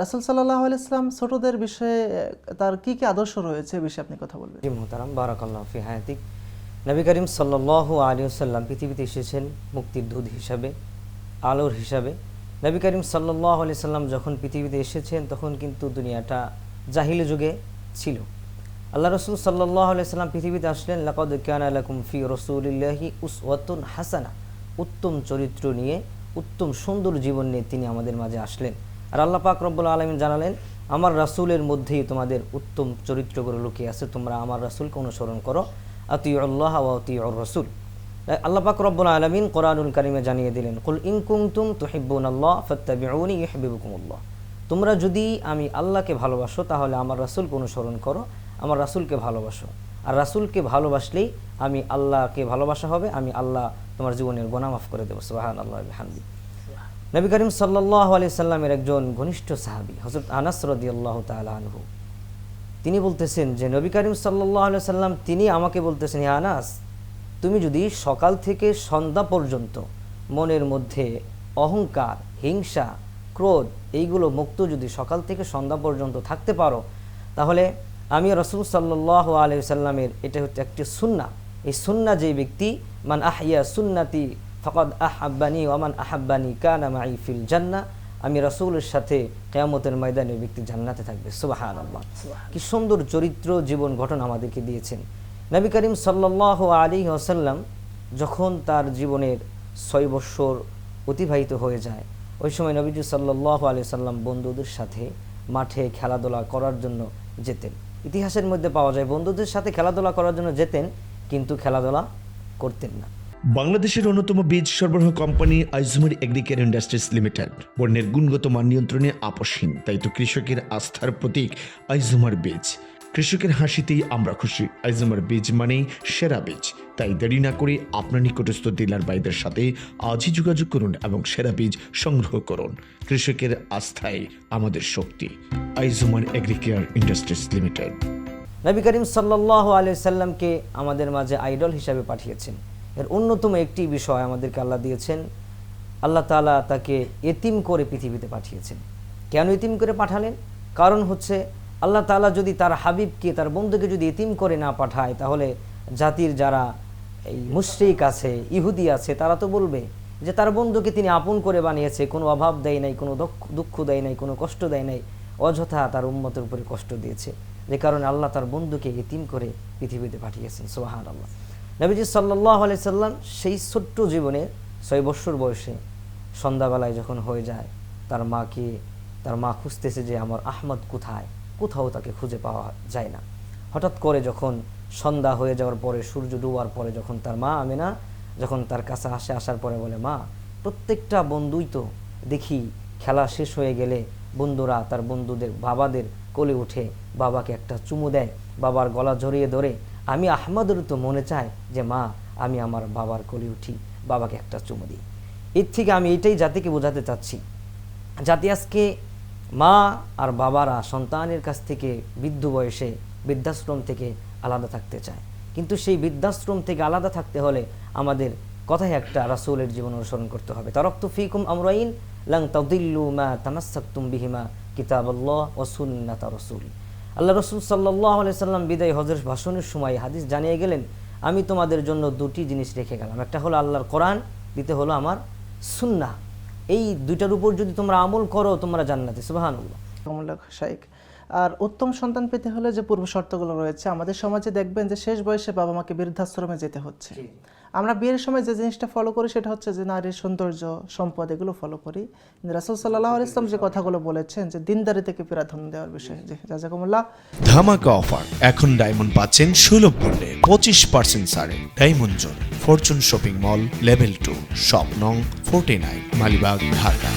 রাসুল সাল্লাহ আলাইসলাম ছোটদের বিষয়ে তার কি কি আদর্শ রয়েছে বিষয়ে আপনি কথা বলবেন? জি মোহতারাম, বারাকাল্লাহ ফি হায়াতিক। নবী করিম সাল্লাহ আলী সাল্লাম পৃথিবীতে এসেছেন মুক্তির দুধ হিসাবে, আলোর হিসাবে। নবী করিম সাল্লাহ আলি সাল্লাম যখন পৃথিবীতে এসেছেন, তখন কিন্তু দুনিয়াটা জাহিলি যুগে ছিল। আল্লাহ রসুল সাল্লাহ আলি সাল্লাম পৃথিবীতে আসলেন, লাকদ ফি রসুলিল্লাহি উসওয়াতুন হাসানা। উত্তম চরিত্র নিয়ে, উত্তম সুন্দর জীবন নিয়ে তিনি আমাদের মাঝে আসলেন। আর আল্লাহ পাক রব্বুল আলমিন জানালেন, আমার রাসূলের মধ্যেই তোমাদের উত্তম চরিত্রগুলো লুকিয়ে আছে, তোমরা আমার রাসূলকে অনুসরণ করো। আতি আল্লাহ আতি রসুল। আল্লাহ পাক রব্বুল আলমিন কোরআনুল কারিমে জানিয়ে দিলেন, কুল ইন কুমতুম তুহিব্বুন আল্লাহ ফত্তাবিউনি ইহবিবুকুমুল্লাহ তোমরা যদি আমি আল্লাহকে ভালোবাসো, তাহলে আমার রাসূলকে অনুসরণ করো, আমার রাসূলকে ভালোবাসো। আর রাসূলকে ভালোবাসলেই আমি আল্লাহকে ভালোবাসা হবে, আমি আল্লাহ তোমার জীবনের গোনা মাফ করে দেবো। সুবাহান আল্লাহ হামদি নবী করিম সাল্লাহ আলি সাল্লামের একজন ঘনিষ্ঠ সাহাবি হজরত আনাস রদি আল্লাহ আনহু। তিনি বলতেছেন যে, নবী করিম সাল্লাহ আলি সাল্লাম তিনি আমাকে বলতেছেন হে আনাস, তুমি যদি সকাল থেকে সন্ধ্যা পর্যন্ত মনের মধ্যে অহংকার, হিংসা, ক্রোধ এইগুলো মুক্ত যদি সকাল থেকে সন্ধ্যা পর্যন্ত থাকতে পারো, তাহলে আমি রসুল সাল্লাহ আলি সাল্লামের, এটা হচ্ছে একটি সুন্না এই সুন্না যে ব্যক্তি, মান আহিয়া সুন্নাতি ফকদ আহাব্বানি ওমান আহাব্বানি কানা মাই ফিল জান্না আমি রসুলের সাথে কেয়ামতের ময়দানে ব্যক্তি জান্নাতে থাকবে। সুবাহান আল্লাহ কি সুন্দর চরিত্র জীবন গঠন আমাদেরকে দিয়েছেন। নবী করিম সাল্লাহ আলী ওসাল্লাম যখন তার জীবনের ছয় বৎসর অতিবাহিত হয়ে যায় ওই সময় নবীজি সাল্লাহ আলি সাল্লাম বন্ধুদের সাথে মাঠে খেলাধুলা করার জন্য যেতেন। ইতিহাসের মধ্যে পাওয়া যায় বন্ধুদের সাথে খেলাধুলা করার জন্য যেতেন কিন্তু খেলাধুলা করতেন না। বাংলাদেশের অন্যতম বীজ সরবরাহ কোম্পানি আইজুমারি এগ্রিকেয়ার ইন্ডাস্ট্রিজ লিমিটেড। বন্যের গুণগত মান নিয়ন্ত্রণে আপসহীন তাই তো কৃষকের আস্থার প্রতীক আইজুমার বীজ। কৃষকের হাসিতেই আমরা খুশি। আইজুমার বীজ মানেই সেরা বীজ। তাই দেরি না করে আপনার নিকটস্থ ডিলার বাইদের সাথে আজই যোগাযোগ করুন এবং সেরা বীজ সংগ্রহ করুন। কৃষকের আস্থায় আমাদের শক্তি। Aijumar agricare industries limited. নবী করিম সাল্লাহ আলি সাল্লামকে আমাদের মাঝে আইডল হিসাবে পাঠিয়েছেন। এর অন্যতম একটি বিষয় আমাদেরকে আল্লাহ দিয়েছেন। আল্লাহ তালা তাকে এতিম করে পৃথিবীতে পাঠিয়েছেন। কেন এতিম করে পাঠালেন? কারণ হচ্ছে আল্লাহ তালা যদি তার হাবিবকে, তার বন্ধুকে যদি এতিম করে না পাঠায়, তাহলে জাতির যারা এই মুশরিক আছে, ইহুদি আছে, তারা তো বলবে যে তার বন্ধুকে তিনি আপন করে বানিয়েছে, কোনো অভাব দেয় নাই, কোনো দুঃখ দেয় নাই, কোনো কষ্ট দেয় নাই, অযথা তার উম্মতের উপরে কষ্ট দিয়েছে। যে কারণে আল্লাহ তার বন্ধুকে এতিম করে পৃথিবীতে পাঠিয়েছেন সোহান আল্লাহ নবীজি সাল্লাহ আলি সাল্লাম সেই ছোট্ট জীবনে ছয় বৎসর বয়সে সন্ধ্যাবেলায় যখন হয়ে যায়, তার মাকে, তার মা খুঁজতেছে যে আমার আহমদ কোথায়? কোথাও তাকে খুঁজে পাওয়া যায় না। হঠাৎ করে যখন সন্ধ্যা হয়ে যাওয়ার পরে, সূর্য ডুবার পরে যখন তার মা আমেনা, যখন তার কাছে আসে, আসার পরে বলে, মা, প্রত্যেকটা বন্ধুই তো দেখি খেলা শেষ হয়ে গেলে বন্ধুরা তার বন্ধুদের, বাবাদের কোলে উঠে বাবাকে একটা চুমু দেয়। বাবার গলা জড়িয়ে ধরে আমি আহমদের তো মনে চায় যে, মা, আমি আমার বাবার কোলে উঠি, বাবাকে একটা চুমু দিই। এর থেকে আমি এটাই জাতিকে বোঝাতে চাচ্ছি। জাতি আজকে মা আর বাবারা সন্তানের কাছ থেকে বৃদ্ধ বয়সে বৃদ্ধাশ্রম থেকে আলাদা থাকতে চায়। কিন্তু সেই বৃদ্ধাশ্রম থেকে আলাদা থাকতে হলে আমাদের কথাই একটা রাসূলের জীবন অনুসরণ করতে হবে। তারক্ত ফিকুম আমরাইন লাং তাদিল্লু মা তামাসাক্তুম বিহিমা কিতাবাল্লাহ ও সুন্নাত রসুল। আল্লাহ রসুল সাল্লাহ সাল্লাম বিদায় হজরত ভাষণের সময় হাদিস জানিয়ে গেলেন, আমি তোমাদের জন্য দুটি জিনিস রেখে গেলাম। একটা হলো আল্লাহর কোরআন দিতে হলো আমার সুন্না এই দুইটার উপর যদি তোমরা আমল করো, তোমরা জান্নাতে। সুবাহ শাইখ আর উত্তম সন্তান পেতে হলে যে পূর্ব শর্তগুলো রয়েছে আমাদের সমাজে দেখবেন যে শেষ বয়সে বাবা মাকে বৃদ্ধাশ্রমে যেতে হচ্ছে। আমরা বিয়ের সময় যে জিনিসটা ফলো করি সেটা হচ্ছে যে নারীর সৌন্দর্য সম্পদ এগুলো ফলো করি। রাসুল সাল্লাহ ইসলাম যে কথাগুলো বলেছেন যে দিনদারি থেকে প্রাধান্য দেওয়ার বিষয়ে। যে জাজাকুমুল্লাহ। ধামাকা অফার। এখন ডায়মন্ড পাচ্ছেন সুলভ মূল্যে পঁচিশ পার্সেন্ট ছাড়ে diamond zone fortune shopping mall level two shop নং ফোর্টি নাইন মালিবাগ ঢাকা।